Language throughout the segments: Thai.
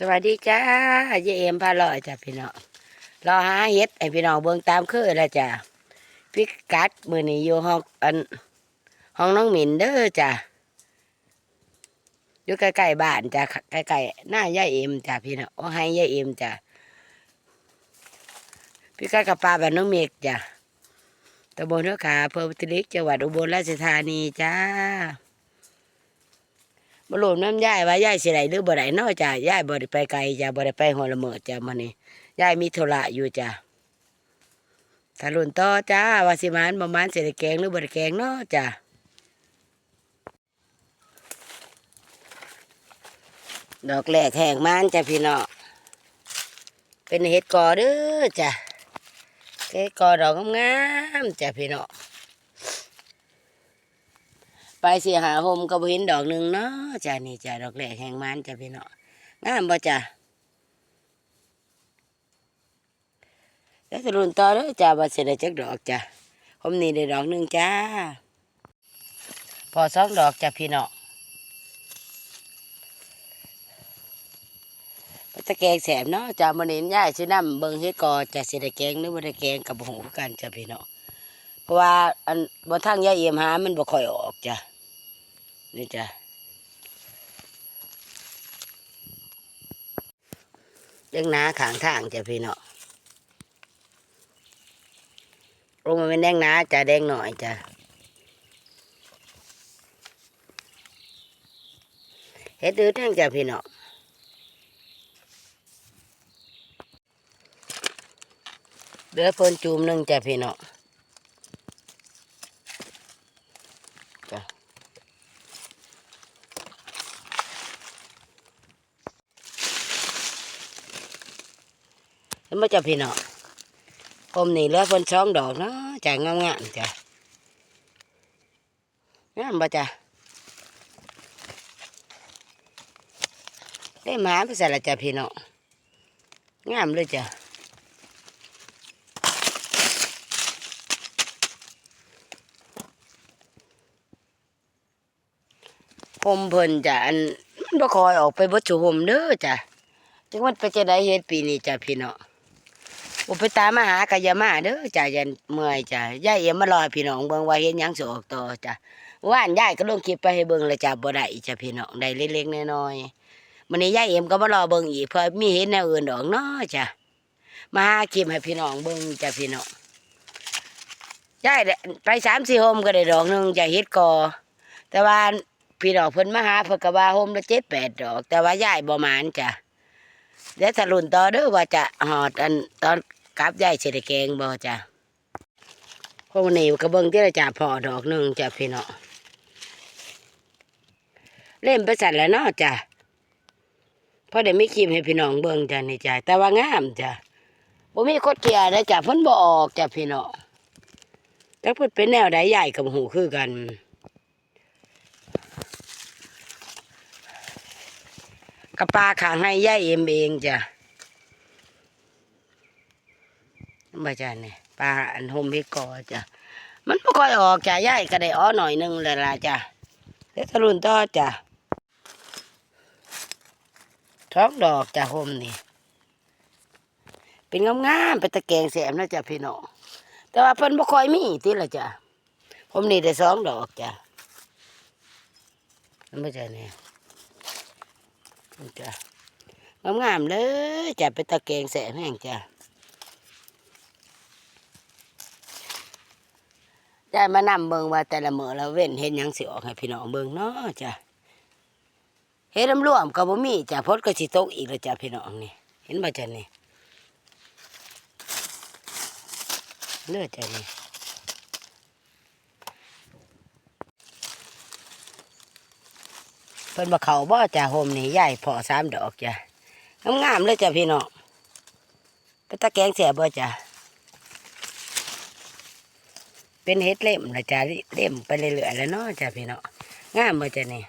สวัสดีจ้าเยเอ็มพาลอยจ้ะพี่น้องรอหาเฮ็ดไอพี่น้องเบิ่งตามคยแล้วจ้ะพิกัดมือนี้อยู่ห้องอันห้องน้องหมินเด้อจ้ะอยู่ใกล้ๆบ้านจ้ะใกล้ๆหน้ายายเอ็มจ้ะพี่น้องโอ้ให้ยายเอ็มจ้ะพิกัดกับปลาบ้านน้องเมกจ้ะตำบลเทือขาอำเภอพุทธลิกจังหวัดอุบลราชธานีจ้า บ่รู้น้ำยายว่ายายสิได้หรือบ่ได้เนาะจ้ะยายบ่ได้ไปไกลจ้ะบ่ได้ไปหัวละเมิดจ้ะมื้อนี้ยายมีธุระอยู่จ้ะถ้ารุ่นต่อจ้าว่าสิมานบ่มานสิได้แกงหรือบ่ได้แกงเนาะจ้ะดอกแรกแห้งมานจ้ะพี่น้องเป็นเห็ดกอเด้อจ้ะเห็ดกอดอกงามๆจ้ะพี่น้อง ไปเสิหาโฮมก็บ่เห็นดอกหนึ่งเนาะจ้ะนี่จ้ะดอกแรกแห่งมันจ้ะพี่เนาะงามบ่จ้ะแล้วจะรุ่นต่อเด้อจ้ะว่าสิได้จักดอกจ้ะผมนี่ได้ดอกหนึ่งจ้า พอสองดอกจ้ะพี่เนาะตะแกงแสบเนาะจ้ะมื้อนี้ยายสินำเบิ่งเฮ็ดกอจ้ะสิได้แกงหรือบ่ได้แกงกับหูกันจ้ะพี่เนาะเพราะว่าอันบ่ทางยาเอี่ยมหามันบ่ค่อยออก จ้ะนี่จ้ะเลี้ยงน้าขางทางจ้ะพี่เนาะโอ้มันเป็นแดงน้าจ้ะแดงหน่อยจ้ะเฮ็ดดื้อทั้งจ้ะพี่เนาะเดือพนจูมหนึ่งจ้ะพี่เนาะ แล้วมาจะพี่น้องผมนี่เหลือเพิ่นสองดอกเนาะจ่ายงามๆจ้ะงามบ่จ้ะได้หมาไปใส่ละจ้ะพี่น้องงามเลยจ้ะผมเพิ่นจ้ะอันมันบ่คอยออกไปบ่ชูห่มเด้อจ้ะจังมันไปจะได้เฮ็ดปีนี้จ้ะพี่น้อง อุปตามมาหากายามาเด้อจ้ะยันเมื่อยจ้ะยายเอ็มมารอพี่น้องเบิ่งว่าเห็นหยังสิออกต่อจ้ะว่านยายก็ลงคลิปไปให้เบิ่งแล้วจ้ะบ่ได้จ้ะพี่น้องได้เล็กๆน้อยๆมื้อนี้ยายเอ็มก็มารอเบิ่งอีกเพื่อมีเห็นแนวอื่นดอกเนาะจ้ะมาหาคลิปให้พี่น้องเบิ่งจ้ะพี่น้องยายได้ไป3-4โฮมก็ได้ดอกหนึ่งจะเฮ็ดกอ แต่ว่าพี่น้องเพิ่นมาหาเพิ่นก็ว่าโฮมละ7-8ดแปดดอก แต่ว่ายายบ่หมานจ้ะเดี๋ยวถ้ารุ่นต่อเด้อว่าจะหอดอันตอน กับยายเสได็แกงบ่จ้ะพวกนี้ก็เบิ่งที่ละจ่าพอดอกหนึ่งจ้ะพี่เนาะเล่มไปสั่นแล้วเนาะจ้ะพอได้ไม่คิมให้พี่น้องเบิ่งจ้ะนี่จ้ะแต่ว่างามจ้ะบ่มีคดเกียร์นะจ้ะเพิ่นบ่ออกจ้ะพี่เนาะแต่เพิ่นเป็นแนวใดใหญ่กับหูคือกันกระปลาขางให้ยาเอ็มเองจ้ะ บ่จ้ะเนี่ยปลาอันโฮมเฮกอจ้ะมันบ่ค่อยออกจ้ะยายก็ได้อ้อหน่อยหนึงเลยล่ะจ้ะเดี๋ยวตะลุนต่อจ้ะท้องดอกจ้ะโฮมนี่ เป็นงามๆเป็นตะแกงแสมนะจ้ะพี่น้องแต่ว่าเพิ่นบ่ค่อยมีติละจ้ะผมนี่ได้สองดอกจ้ะมันบ่จ้ะเนี่ยจ้ะงามๆเลยจ้ะเป็นตะแกงแสมแห้งจ้ะ ได้มานำเบิงว่าแต่ละมื้อละเว้นเห็นหยังสิออกให้พี่น้องเบิงเนาะจ้ะเฮ็ดน้ำร่วมก็บ่มีจ้ะพดก็สิตกอีกแล้วจ้ะพี่น้องนี่ เห็นบ่จ้ะนี่เลือดจ้ะนี่เพิ่นบ่เขาบ่จ้ะโฮมนี่ใหญ่พอสามดอกจ้ะงามๆเลยจ้ะพี่น้องเป็นตะแกงแสบบ่จ้ะ เป็นเฮ็ดเล่มนะจ๊ะเล่มไปเรื่อยๆแล้วเนาะจ้ะพี่เนาะงามบ่จ้ะนี่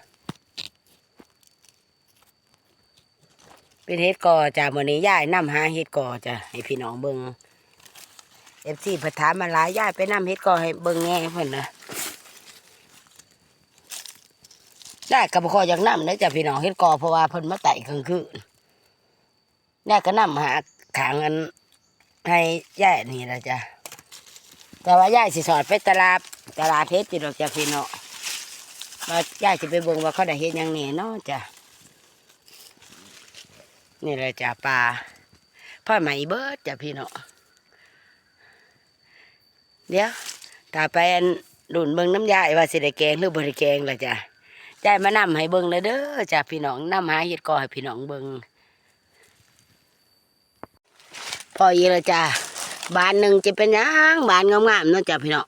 เป็นเฮ็ดกอจ้ะมื้อนี้ยายนำหาเฮ็ดกอจ้ะให้พี่น้องเบิ่ง FC เพิ่นถามมาหลายยายไปนำเฮ็ดกอให้เบิ่งแง่เพิ่นนะได้ก็บ่ค่อยอยากนำนะจ้ะพี่น้องเฮ็ดกอเพราะว่าเพิ่นมาไต่กลางคืนแน่ก็นำหาขางอันให้ย่ายนี่ละจ้ะ แต่ว่ายายสิสอดไปตลาดตลาดเฮ็ดจิดอกจ้ะพี่เนาะว่ายายสิไปเบิ่งว่าเขาได้เฮ็ดยังแหน่เนาะจ้ะนี่เลยจ้ะปลาพ่อใหม่เบิดจ้ะพี่เนาะเดี๋ยวถ้าไปอันดุนเบิ่งน้ำยายว่าสิได้แกงหรือบ่ได้แกงละจ้ะยายมานำให้เบิ่งเลยเด้อจ้ะพี่น้องนำหาเฮ็ดก่อให้พี่น้องเบิ่งพออีและจ้า บานหนึ่งจะเป็นยังบานงามๆเนาะจ้าพี่น้อง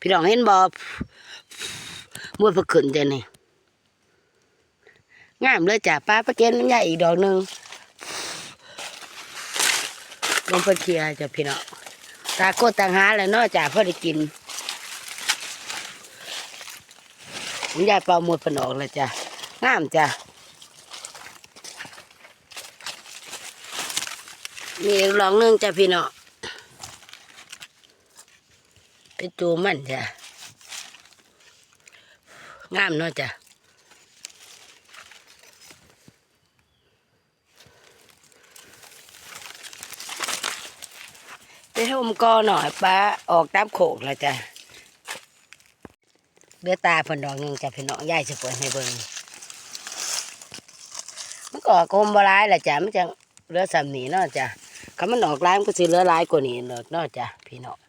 พี่น้องเห็นบอมวยประขึ้นจ้ะนี่งามเลยจ้าป้าประเกนน้ำยาอีกดอกหนึ่งลงไปเคลียร์จ้ะพี่น้องตาโกต่างหาแล้วเนาะจ้าพอได้กินผมยายเป่ามวยผนออกเลยจ้างามจ้ามีลองนึงจ้ะพี่เนาะ เป็นจูมันจ้ะงามเนาะจ้ะไปให้ผมกอหน่อยป้าออกตามโขกแล้วจ้ะเดือตาเพนดอกหนึงจ้ะพี่เนาะยายจะเปิดให้เบิ่งมันก็อกโคมบร้ายแหละจ้ะมันจะเหลือสามหนีเนาะจ้ะคำมันออกลายมันก็สิเหลือหลายกว่านี้เนาะเนาะจ้ะพี่น้อง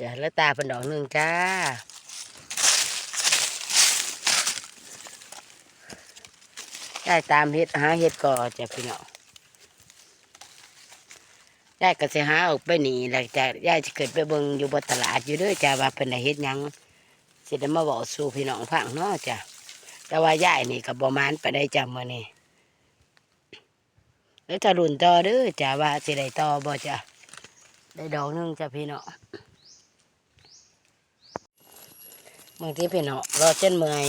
จ้ะแล้วตาเป็นดอกหนึ่งจ้าได้ตามเฮ็ดหาเฮ็ดก่อจ้ะพี่น้องได้ก็สิหาออกไปหนีหล้วจ้ะยายจะเกิดไปเบิ่งอยู่บนตลาดอยู่ด้วยจ้ะว่าเป็นเฮ็ดยังสิได้มาบอกสู่พี่น้องฟังเนาะจ้ะแต่ว่ายายนี่กับบอมานไปได้จำมานี่แล้วจะรุ่นต่อเด้อจ้าว่าสิได้ต่อบ่จ้ะได้ดอกหนึงจ้ะพี่เนาะ บางทีพี่เนาะรอจนเมื่อย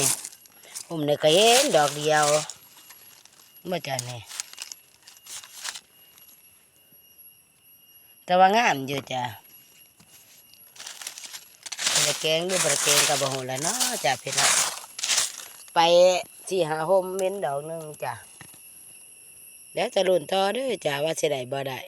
ผมเนี่ยก็เห็นดอกเดียวเมื่อจ้ะนี่แต่ว่างามอยู่จ้ะเป็นแกงหรือประแกงกับบ่ฮู้แล้วเนาะจ้ะพี่เนาะไปที่หาโฮมเม้นดอกหนึงจ้ะแล้วจะรุ่นต่อด้วยจ้ะว่าเสิได้บ่ได้